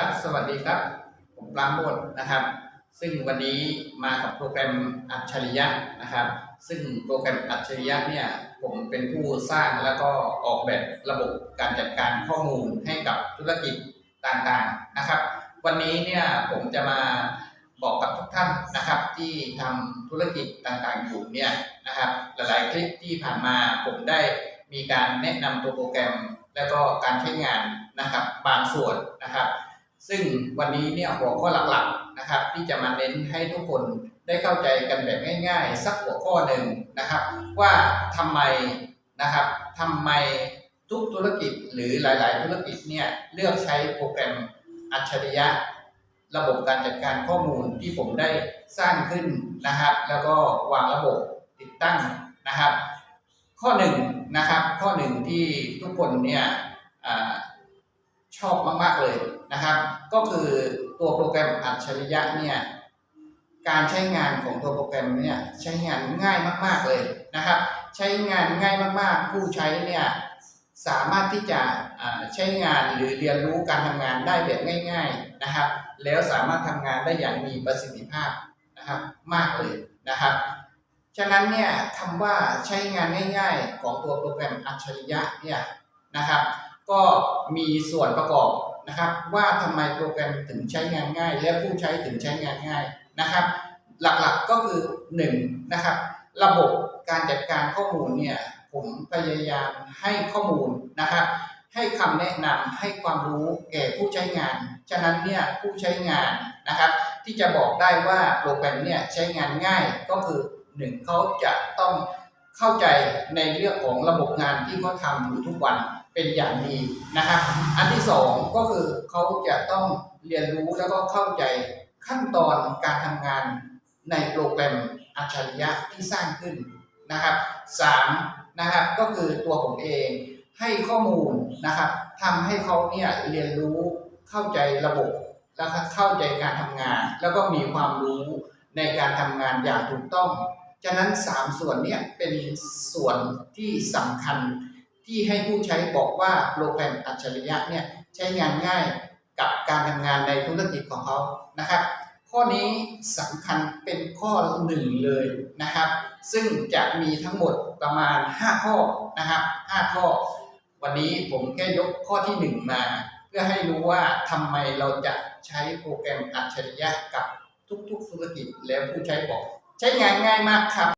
ครับสวัสดีครับ ผมปราโมทนะครับ ซึ่งวันนี้มากับโปรแกรมอัจฉริยะนะครับ ซึ่งโปรแกรมอัจฉริยะเนี่ยผมเป็นผู้สร้างแล้วก็ออกแบบระบบการจัดการข้อมูลให้กับธุรกิจต่างๆนะครับ วันนี้เนี่ยผมจะมาบอกกับทุกท่านนะครับที่ทำธุรกิจต่างๆอยู่เนี่ยนะครับ หลายๆคลิปที่ผ่านมาผมได้มีการแนะนำตัวโปรแกรม แล้วก็การใช้งานนะครับบางส่วนนะครับ ซึ่งวันนี้เนี่ยหัวข้อหลักๆนะครับ ที่จะมาเน้นให้ทุกคนได้เข้าใจกันแบบง่าย ๆ สักหัวข้อหนึ่งนะครับ ว่าทำไมนะครับทำไมทุกธุรกิจหรือหลาย ๆ ธุรกิจเนี่ยเลือกใช้โปรแกรมอัจฉริยะ ระบบการจัดการข้อมูลที่ผมได้สร้างขึ้นนะครับ แล้วก็วางระบบติดตั้งนะครับ ข้อหนึ่งนะครับข้อหนึ่งที่ทุกคนเนี่ย ชอบมาก ๆ เลยนะครับ ก็คือตัวโปรแกรมอัจฉริยะเนี่ยการใช้งานของตัวโปรแกรมเนี่ยใช้งานง่ายมาก ๆเลยนะครับ ใช้งานง่ายมากๆ ผู้ใช้เนี่ยสามารถที่จะใช้งานหรือเรียนรู้การทำงานได้แบบง่าย ๆนะครับ แล้วสามารถทำงานได้อย่างมีประสิทธิภาพนะครับมากเลยนะครับ ฉะนั้นเนี่ยคำว่าใช้งานง่าย ๆ ของตัวโปรแกรมอัจฉริยะเนี่ยนะครับ ก็มีส่วนประกอบนะครับ ว่าทำไมโปรแกรมถึงใช้งานง่าย และผู้ใช้ถึงใช้งานง่ายนะครับ หลักๆก็คือ1นะครับระบบการจัดการข้อมูลเนี่ยผมพยายามให้ข้อมูลนะครับให้คำแนะนำให้ความรู้แก่ผู้ใช้งาน ฉะนั้นเนี่ยผู้ใช้งานนะครับ ที่จะบอกได้ว่าโปรแกรมเนี่ยใช้งานง่ายก็คือหนึ่งเขาจะต้องเข้าใจในเรื่องของระบบงานที่เขาทำอยู่ทุกวัน เป็นอย่างดีนะครับ อันที่สองก็คือเขาจะต้องเรียนรู้แล้วก็เข้าใจขั้นตอนการทำงานในโปรแกรมอัจฉริยะที่สร้างขึ้นนะครับสามนะครับก็คือตัวผมเองให้ข้อมูลนะครับทำให้เขาเนี่ยเรียนรู้เข้าใจระบบ แล้วก็เข้าใจการทำงาน แล้วก็มีความรู้ในการทำงานอย่างถูกต้อง ฉะนั้น 3 ส่วนเนี้เป็นส่วนที่สำคัญ ที่ให้ผู้ใช้บอกว่าโปรแกรมอัจฉริยะเนี่ยใช้งานง่ายกับการทำงานในธุรกิจของเขานะครับ ข้อนี้สำคัญเป็นข้อหนึ่งเลยนะครับ ซึ่งจะมีทั้งหมดประมาณ 5 ข้อนะครับ 5 ข้อ วันนี้ผมแค่ยกข้อที่ 1 มา เพื่อให้รู้ว่าทำไมเราจะใช้โปรแกรมอัจฉริยะกับทุกๆธุรกิจแล้วผู้ใช้บอก ใช้งานง่ายมากครับ